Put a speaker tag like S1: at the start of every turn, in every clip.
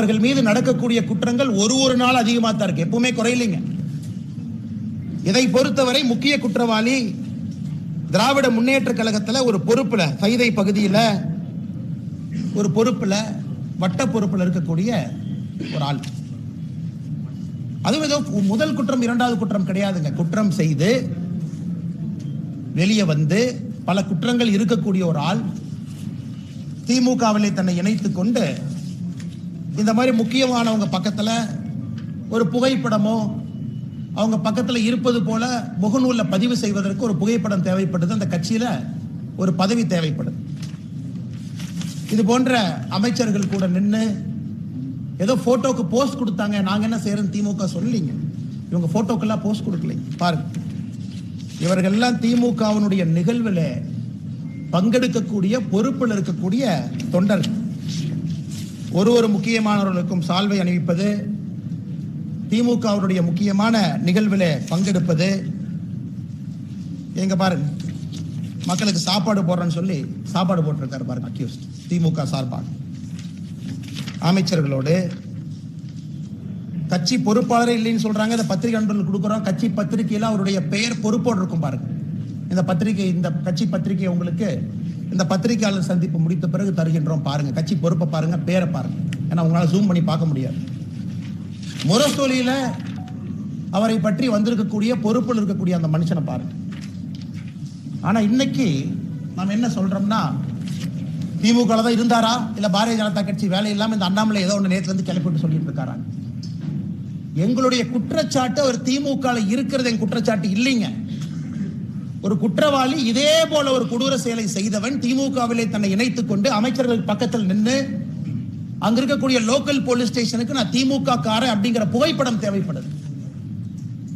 S1: அவர்கள் மீது நடக்கக்கூடிய குற்றங்கள் ஒரு ஒரு நாள் அதிகமாக தான் இருக்கு. எப்பவுமே குறையலைங்க. இதை பொறுத்தவரை முக்கிய குற்றவாளி திராவிட முன்னேற்ற கழகத்தில் ஒரு பொறுப்புல சைதை பகுதியில் ஒரு பொறுப்புல வட்ட பொறுப்பில் இருக்கக்கூடிய ஒரு ஆள். அதுவும் ஏதோ முதல் குற்றம் இரண்டாவது குற்றம் கிடையாதுங்க. குற்றம் செய்து வெளியே வந்து பல குற்றங்கள் இருக்கக்கூடிய ஒரு ஆள் திமுகவிலே தன்னை இணைத்துக் கொண்டு இந்த மாதிரி முக்கியமானவங்க பக்கத்துல ஒரு புகைப்படமோ அவங்க பக்கத்துல இருப்பது போல முகநூல்ல பதிவு செய்வதற்கு ஒரு புகைப்படம் தேவைப்படுது. அந்த கட்சியில ஒரு பதவி தேவைப்படுது. இது போன்ற அமைச்சர்கள் கூட நின்று ஏதோ போட்டோக்கு போஸ்ட் கொடுத்தாங்க. நாங்க என்ன செய்யறோம் திமுக சொல்லிங்க இவங்க போட்டோக்கெல்லாம் போஸ்ட் கொடுக்கலைங்க பாருங்க. இவர்கள்லாம் திமுகவினுடைய நிகழ்வில் பங்கெடுக்கக்கூடிய பொறுப்பில் இருக்கக்கூடிய தொண்டர்கள். ஒரு ஒரு முக்கியமானவர்களுக்கும் சால்வை அணிவிப்பது திமுக அவருடைய முக்கியமான நிகழ்வில் பங்கெடுப்பது. எங்க பாருங்க. மக்களுக்கு சாப்பாடு போடுறேன்னு சொல்லி சாப்பாடு போட்டிருக்காரு பாருங்க அக்யூஸ்ட் திமுக சார்பாக. அமைச்சர்களோடு கட்சி பொறுப்பாளரே இல்லைன்னு சொல்றாங்க இந்த பத்திரிகை நண்பர்களுக்கு கொடுக்குறோம். கட்சி பத்திரிகையில அவருடைய பெயர் பொறுப்போடு இருக்கும் பாருங்க. இந்த பத்திரிகை இந்த கட்சி பத்திரிகை உங்களுக்கு இந்த பத்திரிகையாளர் சந்திப்பு முடித்த பிறகு தருகின்றோம் பாருங்க. கட்சி பொறுப்பை பாருங்க பேரை பாருங்க. ஏன்னா உங்களால் ஜூம் பண்ணி பார்க்க முடியாது. முரசொலியில அவரை பற்றி வந்திருக்கக்கூடிய பொறுப்பில் இருக்கக்கூடிய அந்த மனுஷனை பாருங்க. ஆனா இன்னைக்கு நாம் என்ன சொல்றோம்னா திமுக தான் இருந்தாரா? இல்ல பாரதிய ஜனதா கட்சி வேலை இல்லாம இந்த அண்ணாமலை ஏதோ ஒன்று நேற்றுல இருந்து கிளப்பிட்டு சொல்லிட்டு இருக்காரா? எங்களுடைய குற்றச்சாட்டு அவர் திமுக இருக்கிறது என் குற்றச்சாட்டு இல்லைங்க. ஒரு குற்றவாளி இதே போல ஒரு கொடூர செயலை செய்தவன் திமுகவிலே தன்னை இணைத்துக் கொண்டு அமைச்சர்கள் பக்கத்தில் நின்று அங்க இருக்கக்கூடிய லோக்கல் போலீஸ் ஸ்டேஷனுக்கு நான் திமுக கார அப்படிங்கிற புகைப்படம் தேவைப்படுது.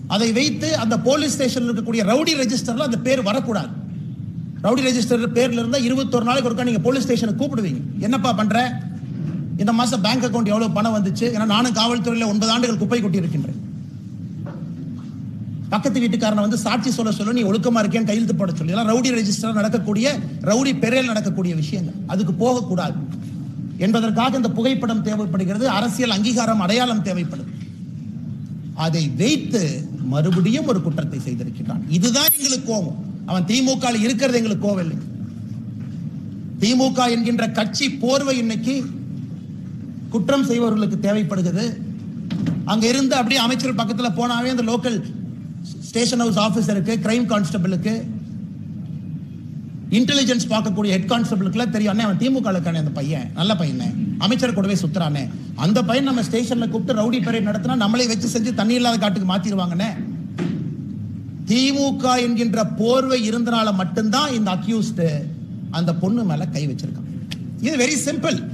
S1: அதை வைத்து அந்த போலீஸ் ஸ்டேஷன்ல இருக்கக்கூடிய ரவுடி ரெஜிஸ்டர்ல அந்த பேர் வரக்கூடாது. ரவுடி ரெஜிஸ்டர் பேர்ல இருந்தா இருபத்தொரு நாளைக்கு ஒருக்கா நீங்க போலீஸ் ஸ்டேஷனுக்கு கூப்பிடுவீங்க. என்னப்பா பண்ற? இந்த மாசம் பேங்க் அக்கௌண்ட் எவ்வளவு பணம் வந்துச்சு? ஏன்னா நானும் காவல்துறையில ஒன்பது ஆண்டுகள் குப்பை கொட்டி இருக்கின்றேன் பக்கத்து வீட்டுக்காரனை வந்து சாட்சி சொல்ல சொல்ல நீ ஒழுக்கமா இருக்கேன்னு கையெழுத்து போட சொல்லி. எல்லாம் ரவுடி ரெஜிஸ்டர் நடக்கக்கூடிய ரவுடி பெரியல் நடக்கக்கூடிய விஷயங்கள். அதுக்கு போகக்கூடாது. என்பதற்காக இந்த புகைப்படம் தேவைப்படுகிறது. அரசியல் அங்கீகாரம் அடையாளம் தேவைப்படுது அதை வைத்து மறுபடியும் ஒரு குற்றத்தை செய்திருக்கிறான். இதுதான் எங்களுக்கு கோபம். அவன் திமுக இருக்கிறது எங்களுக்கு கோவம் இல்லை. திமுக என்கின்ற கட்சி போர்வை இன்னைக்கு குற்றம் செய்பவர்களுக்கு தேவைப்படுகிறது. அங்க இருந்து அப்படியே அமைச்சர் பக்கத்துல போனாவே அந்த லோக்கல் ஸ்டேஷன் ஹவுஸ் ஆஃபீஸருக்கு கிரைம் கான்ஸ்டபிளுக்கு இன்டெலிஜென்ஸ் பார்க்கக்கூடிய ஹெட் கான்ஸ்டபிளுக்குலாம் தெரியும். அண்ணே அவன் திமுக அந்த பையன். நல்ல பையனே. அமைச்சர் கூடவே சுத்துறானே. அந்த பையன் நம்ம ஸ்டேஷன்ல கூப்பிட்டு ரவுடி பரேட் நடத்தினா நம்மளே வச்சு செஞ்சு தண்ணி இல்லாத காட்டுக்கு மாத்திடுவாங்கண்ணே திமுக என்கின்ற போர்வை இருந்தனால மட்டும்தான் இந்த அக்யூஸ்ட் அந்த பொண்ணு மேல கை வச்சிருக்கான். இது வெரி சிம்பிள்